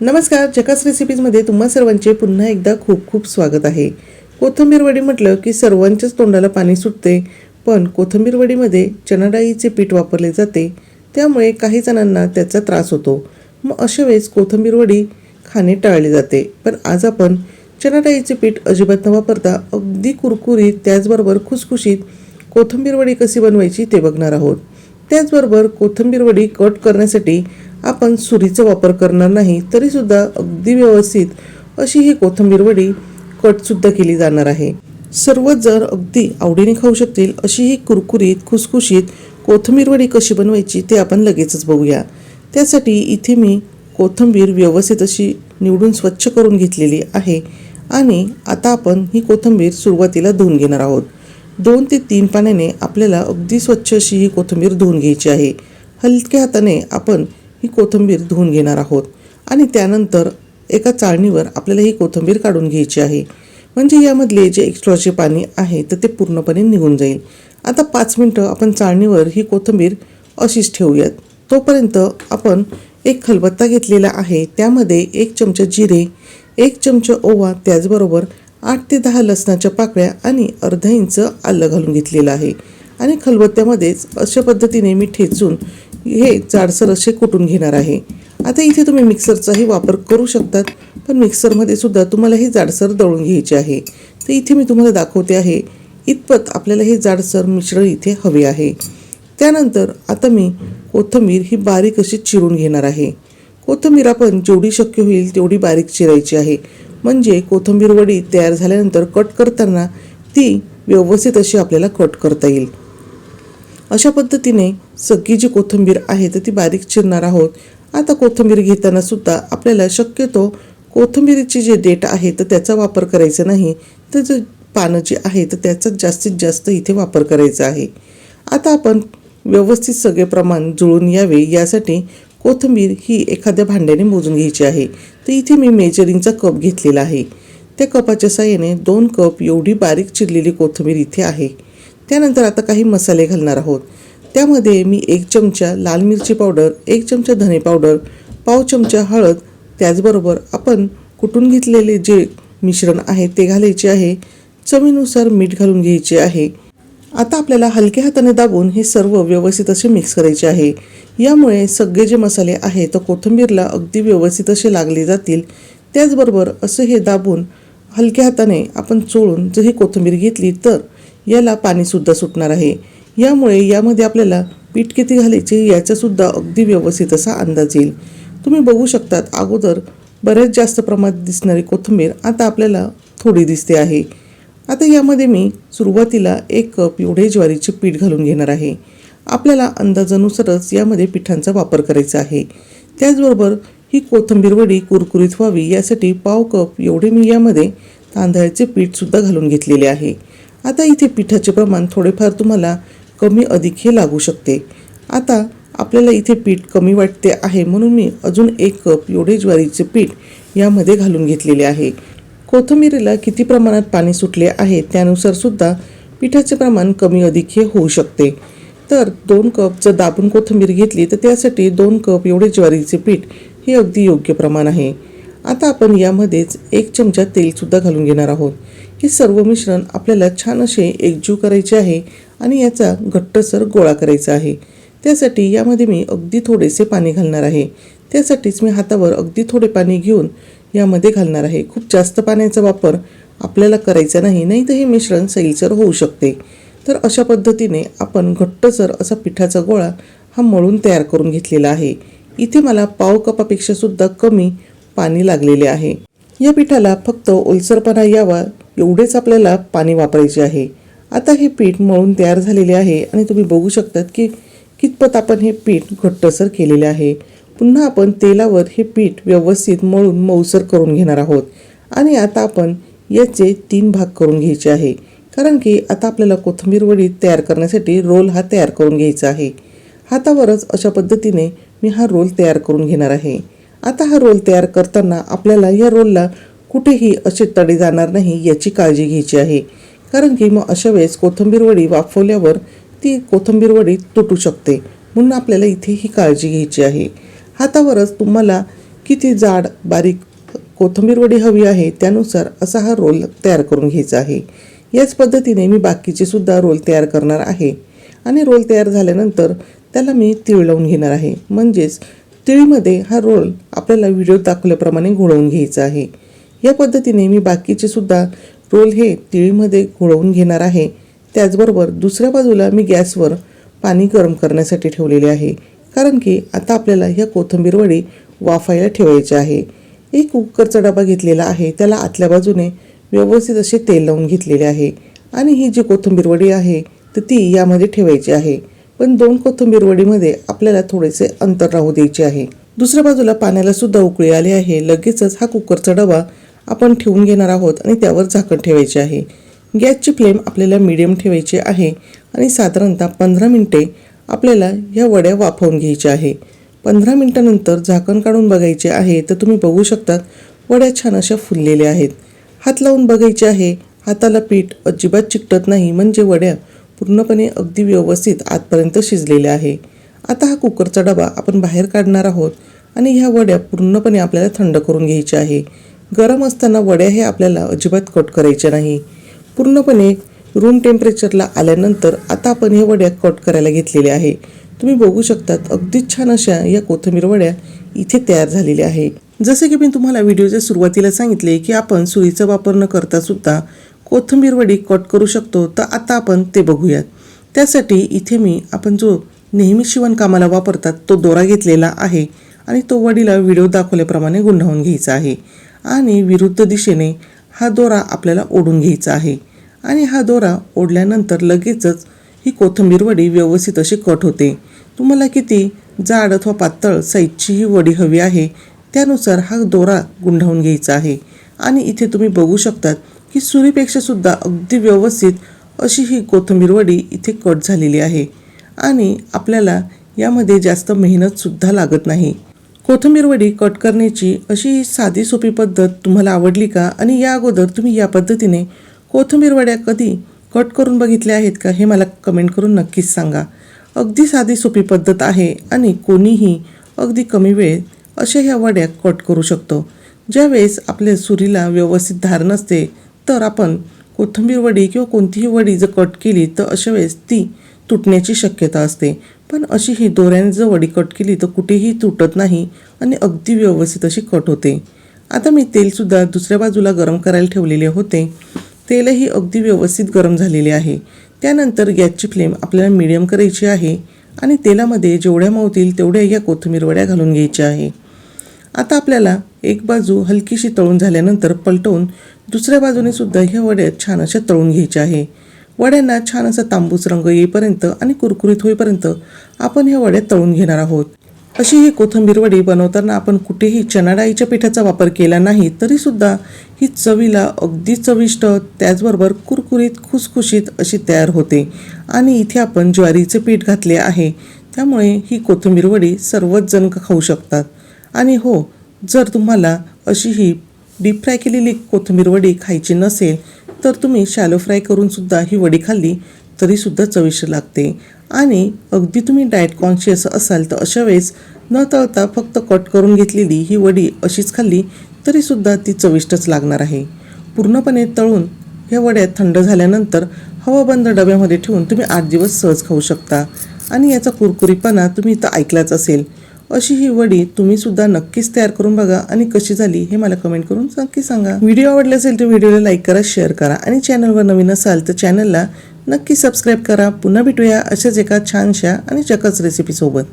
नमस्कार जकास रेसिपीजमध्ये तुम्हा सर्वांचे पुन्हा एकदा खूप खूप स्वागत आहे. कोथिंबीर वडी म्हटलं की सर्वांच्याच तोंडाला पाणी सुटते पण कोथिंबीर वडीमध्ये चणाडाळीचे पीठ वापरले जाते त्यामुळे काही जणांना त्याचा त्रास होतो. मग अशा वेळेस कोथिंबीर वडी खाणे टाळले जाते. पण आज आपण चणाडाळीचे पीठ अजिबात न वापरता अगदी कुरकुरीत त्याचबरोबर खुसखुशीत कोथिंबीर वडी कशी बनवायची ते बघणार आहोत. त्याचबरोबर कोथिंबीर वडी कट करण्यासाठी आपण सुरीचा वापर करणार नाही तरीसुद्धा अगदी व्यवस्थित अशी ही कोथिंबीर वडी कटसुद्धा केली जाणार आहे. सर्वच जर अगदी आवडीने खाऊ शकतील अशी ही कुरकुरीत खुसखुशीत कोथिंबीर वडी कशी बनवायची ते आपण लगेचच बघूया. त्यासाठी इथे मी कोथिंबीर व्यवस्थित अशी निवडून स्वच्छ करून घेतलेली आहे आणि आता आपण ही कोथिंबीर सुरुवातीला धुवून घेणार आहोत. दोन ते तीन पाण्याने आपल्याला अगदी स्वच्छ अशी ही कोथिंबीर धुवून घ्यायची आहे. हलक्या हाताने आपण ही कोथिंबीर धुवून घेणार आहोत. आणि त्यानंतर एका चाळणीवर आपल्याला ही कोथिंबीर काढून घ्यायची आहे. म्हणजे यामधले जे एक्स्ट्राचे पाणी आहे तर ते पूर्णपणे निघून जाईल. आता पाच मिनटं आपण चाळणीवर ही कोथिंबीर अशीच ठेवूयात. तोपर्यंत आपण एक खलबत्ता घेतलेला आहे. त्यामध्ये एक चमचा जिरे एक चमचा ओवा त्याचबरोबर आठ ते दहा लसणाच्या पाकळ्या आणि अर्धा इंच आलं घालून घेतलेलं आहे. आणि खलबत्त्यामध्येच अशा पद्धतीने मी ठेचून हे जाडसर असे कुटून घेणार आहे. आता इथे तुम्ही मिक्सरचाही वापर करू शकतात पण मिक्सरमध्ये सुद्धा तुम्हाला हे जाडसर दळून घ्यायचे आहे. तर इथे मी तुम्हाला दाखवते आहे इतपत आपल्याला हे जाडसर मिश्रण इथे हवे आहे. त्यानंतर आता मी कोथिंबीर ही बारीक अशी चिरून घेणार आहे. कोथिंबीर आपण जेवढी शक्य होईल तेवढी बारीक चिरायची आहे. म्हणजे कोथंबीर वडी तयार झाल्यानंतर कट करताना ती व्यवस्थित अशी आपल्याला कट करता येईल. अशा पद्धतीने सगळी जी कोथिंबीर आहे तर ती बारीक चिरणार आहोत. आता कोथिंबीर घेताना सुद्धा आपल्याला शक्यतो कोथिंबीरीची जे डेट आहे तर त्याचा वापर करायचा नाही. तर जे पानं जी आहे तर त्याचा जास्तीत जास्त इथे वापर करायचा आहे. आता आपण व्यवस्थित सगळे प्रमाण जुळून यावे यासाठी कोथिंबीर ही एखाद्या भांड्याने मोजून घ्यायची आहे. तर इथे मी मेजरिंगचा कप घेतलेला आहे. त्या कपाच्या साह्याने दोन कप एवढी बारीक चिरलेली कोथिंबीर इथे आहे. त्यानंतर आता काही मसाले घालणार आहोत. त्यामध्ये मी एक चमचा लाल मिरची पावडर एक चमचा धने पावडर पाव चमचा हळद त्याचबरोबर आपण कुटून घेतलेले जे मिश्रण आहे ते घालायचे आहे. चवीनुसार मीठ घालून घ्यायचे आहे. आता आपल्याला हलक्या हाताने दाबून हे सर्व व्यवस्थित असे मिक्स करायचे आहे. यामुळे सगळे जे मसाले आहे तर कोथिंबीरला अगदी व्यवस्थित असे लागले जातील. त्याचबरोबर असं हे दाबून हलक्या हाताने आपण चोळून जर ही कोथिंबीर घेतली तर याला पाणीसुद्धा सुटणार आहे. यामुळे यामध्ये आपल्याला पीठ किती घालायचे याचासुद्धा अगदी व्यवस्थित असा अंदाज येईल. तुम्ही बघू शकतात अगोदर बऱ्याच जास्त प्रमाणात दिसणारी कोथिंबीर आता आपल्याला थोडी दिसते आहे. आता यामध्ये मी सुरुवातीला एक कप एवढे ज्वारीचे पीठ घालून घेणार आहे. आपल्याला अंदाजानुसारच यामध्ये पिठांचा वापर करायचा आहे. त्याचबरोबर ही कोथिंबीर वडी कुरकुरीत व्हावी यासाठी पाव कप एवढे मी यामध्ये तांदळाचे पीठसुद्धा घालून घेतलेले आहे. आता इथे पिठाचे प्रमाण थोडेफार तुम्हाला कमी अधिक हे लागू शकते. आता आपल्याला इथे पीठ कमी वाटते आहे म्हणून मी अजून एक कप एवढे ज्वारीचे पीठ यामध्ये घालून घेतलेले आहे. कोथंबिरीला किती प्रमाणात पाणी सुटले आहे त्यानुसारसुद्धा पिठाचे प्रमाण कमी अधिक हे होऊ शकते. तर दोन कप जर दाबून कोथिंबीर घेतली तर त्यासाठी दोन कप एवढे ज्वारीचे पीठ हे अगदी योग्य प्रमाण आहे. आता आपण यामध्येच एक चमचा तेलसुद्धा घालून घेणार आहोत. हे सर्व मिश्रण आपल्याला छान असे एकजीव करायचे आहे आणि याचा घट्टसर गोळा करायचा आहे. त्यासाठी यामध्ये मी अगदी थोडेसे पाणी घालणार आहे. त्यासाठीच मी हातावर अगदी थोडे पाणी घेऊन यामध्ये घालणार आहे. खूप जास्त पाण्याचा वापर आपल्याला करायचा नाही नाही तर हे मिश्रण सैलसर होऊ शकते. तर अशा पद्धतीने आपण घट्टसर असा पिठाचा गोळा हा मळून तयार करून घेतलेला आहे. इथे मला पाव कपापेक्षा सुद्धा कमी पाणी लागलेले आहे. या पिठाला फक्त ओलसरपणा यावा एवढेच आपल्याला पाणी वापरायचे आहे. आता हे पीठ मळून तयार झालेले आहे आणि तुम्ही बघू शकतात की कितपत आपण हे पीठ घट्टसर केलेले आहे. पुन्हा आपण तेलावर हे पीठ व्यवस्थित मळून मऊसर करून घेणार आहोत. आणि आता आपण याचे तीन भाग करून घ्यायचे आहे. कारण की आता आपल्याला कोथिंबीर वडी तयार करण्यासाठी रोल हा तयार करून घ्यायचा आहे. हातावरच अशा पद्धतीने मी हा रोल तयार करून घेणार आहे. आता हा रोल तयार करताना आपल्याला या रोलला कुठेही असे तडे जाणार नाही याची काळजी घ्यायची आहे. कारण की मग अशा वेळेस कोथिंबीर वडी वाफवल्यावर ती कोथिंबीर वडी तुटू शकते. म्हणून आपल्याला इथे ही काळजी घ्यायची आहे. हातावरच तुम्हाला किती जाड बारीक कोथंबीर वडी हवी आहे त्यानुसार असा हा रोल तयार करून घ्यायचा आहे. याच पद्धतीने मी बाकीचे सुद्धा रोल तयार करणार आहे. आणि रोल तयार झाल्यानंतर त्याला मी तीळ लावून घेणार आहे. म्हणजेच तिळीमध्ये हा रोल आपल्याला व्हिडिओत दाखवल्याप्रमाणे घोळवून घ्यायचा आहे. या पद्धतीने मी बाकीचे सुद्धा रोल हे तिळीमध्ये घोळवून घेणार आहे. त्याचबरोबर दुसऱ्या बाजूला मी गॅसवर पाणी गरम करण्यासाठी ठेवलेले आहे. कारण की आता आपल्याला ह्या कोथिंबीर वडी वाफायला ठेवायची आहे. एक कुकरचा डबा घेतलेला आहे. त्याला आतल्या बाजूने व्यवस्थित असे तेल लावून घेतलेले आहे. आणि ही जी कोथिंबीर वडी आहे तर ती यामध्ये ठेवायची आहे. पण दोन कोथिंबीर वडीमध्ये आपल्याला थोडेसे अंतर राहू द्यायचे आहे. दुसऱ्या बाजूला पाण्याला सुद्धा उकळी आली आहे. लगेचच हा कुकरचा डबा आपण ठेवून घेणार आहोत आणि त्यावर झाकण ठेवायचे आहे. गॅसची फ्लेम आपल्याला मिडियम ठेवायची आहे आणि साधारणतः पंधरा मिनटे आपल्याला ह्या वड्या वाफवून घ्यायच्या आहे. पंधरा मिनटानंतर झाकण काढून बघायचे आहे तर तुम्ही बघू शकता वड्या छान अशा फुललेल्या आहेत. हात लावून बघायचे आहे. हाताला पीठ अजिबात चिकटत नाही. म्हणजे वड्या पूर्णपणे अगदी व्यवस्थित आतपर्यंत शिजलेले आहे. आता हा कुकरचा डबा आपण बाहेर काढणार आहोत आणि ह्या वड्या पूर्णपणे आपल्याला थंड करून घ्यायच्या आहे. गरम असताना वड्या हे आपल्याला अजिबात कट करायच्या नाही. पूर्णपणे रूम टेम्परेचरला आल्यानंतर आता आपण हे वड्या कट करायला घेतलेल्या आहे. तुम्ही बघू शकतात अगदी छान अशा या कोथिंबीर वड्या इथे तयार झालेल्या आहे. जसे की मी तुम्हाला व्हिडिओच्या सुरुवातीला सांगितले की आपण सुईचा वापर न करता सुद्धा कोथिंबीर वडी कट करू शकतो तर आता आपण ते बघूयात. त्यासाठी इथे मी आपण जो नेहमी शिवणकामाला वापरतात तो दोरा घेतलेला आहे आणि तो वडीला व्हिडिओ दाखवल्याप्रमाणे गुंडावून घ्यायचा आहे. आणि विरुद्ध दिशेने हा दोरा आपल्याला ओढून घ्यायचा आहे. आणि हा दोरा ओढल्यानंतर लगेचच ही कोथिंबीर वडी व्यवस्थित अशी कट होते. तुम्हाला किती जाड अथवा पातळ साईजची ही वडी हवी आहे त्यानुसार हा दोरा गुंडावून घ्यायचा आहे. आणि इथे तुम्ही बघू शकतात की सुरीपेक्षा सुद्धा अगदी व्यवस्थित अशी ही कोथिंबीर वडी इथे कट झालेली आहे. आणि आपल्याला यामध्ये जास्त मेहनतसुद्धा लागत नाही. कोथिंबीर वडी कट करण्याची अशी ही साधी सोपी पद्धत तुम्हाला आवडली का? आणि या अगोदर तुम्ही या पद्धतीने कोथिंबीर वड्या कधी कट करून बघितल्या आहेत का हे मला कमेंट करून नक्कीच सांगा. अगदी साधी सोपी पद्धत आहे आणि कोणीही अगदी कमी वेळ अशा ह्या वड्या कट करू शकतो. ज्यावेळेस आपल्या सुरीला व्यवस्थित धार नसते तर आपण कोथिंबीर वडी किंवा कोणतीही वडी जर कट केली तर अशा वेळेस ती तुटण्याची शक्यता असते. पण अशी ही दोऱ्याने जर वडी कट केली तर कुठेही तुटत नाही आणि अगदी व्यवस्थित अशी कट होते. आता मी तेलसुद्धा दुसऱ्या बाजूला गरम करायला ठेवलेले होते. तेलही अगदी व्यवस्थित गरम झालेले आहे. त्यानंतर गॅसची फ्लेम आपल्याला मिडियम करायची आहे आणि तेलामध्ये जेवढ्या मावतील तेवढ्या या कोथिंबीर वड्या घालून घ्यायच्या आहे. आता आपल्याला एक बाजू हलकीशी तळून झाल्यानंतर पलटवून दुसऱ्या बाजूने सुद्धा ह्या वड्या छान अशा तळून घ्यायच्या आहे. वड्यांना छान असा तांबूस रंग येईपर्यंत आणि कुरकुरीत होईपर्यंत आपण ह्या वड्या तळून घेणार आहोत. अशी ही कोथिंबीर वडी बनवताना आपण कुठेही चणाडाईच्या पिठाचा वापर केला नाही तरीसुद्धा ही चवीला अगदी चविष्ट त्याचबरोबर कुरकुरीत खुसखुशीत अशी तयार होते. आणि इथे आपण ज्वारीचे पीठ घातले आहे. त्यामुळे ही कोथिंबीर वडी सर्वच जण खाऊ शकतात. आणि हो जर तुम्हाला अशी ही डीप फ्राय केलेली कोथिंबीर वडी खायची नसेल तर तुम्ही शॅलो फ्राय करूनसुद्धा ही वडी खाल्ली तरीसुद्धा चविष्ट लागते. आणि अगदी तुम्ही डाएट कॉन्शियस असाल तर अशा वेळेस न तळता फक्त कट करून घेतलेली ही वडी अशीच खाल्ली तरीसुद्धा ती चविष्टच लागणार आहे. पूर्णपणे तळून ह्या वड्या थंड झाल्यानंतर हवाबंद डब्यामध्ये ठेवून तुम्ही आठ दिवस सहज खाऊ शकता. आणि याचा कुरकुरीपणा तुम्ही इथं ऐकलाच असेल. अशी ही वडी तुम्ही सुद्धा नक्कीच तयार करून बघा आणि कशी झाली हे मला कमेंट करून नक्की सांगा. व्हिडिओ आवडले असेल तर व्हिडिओला लाईक करा शेअर करा आणि चॅनलवर नवीन असाल तर चॅनलला नक्की सबस्क्राईब करा. पुन्हा भेटूया अशाच एका छानशा आणि चकच रेसिपीसोबत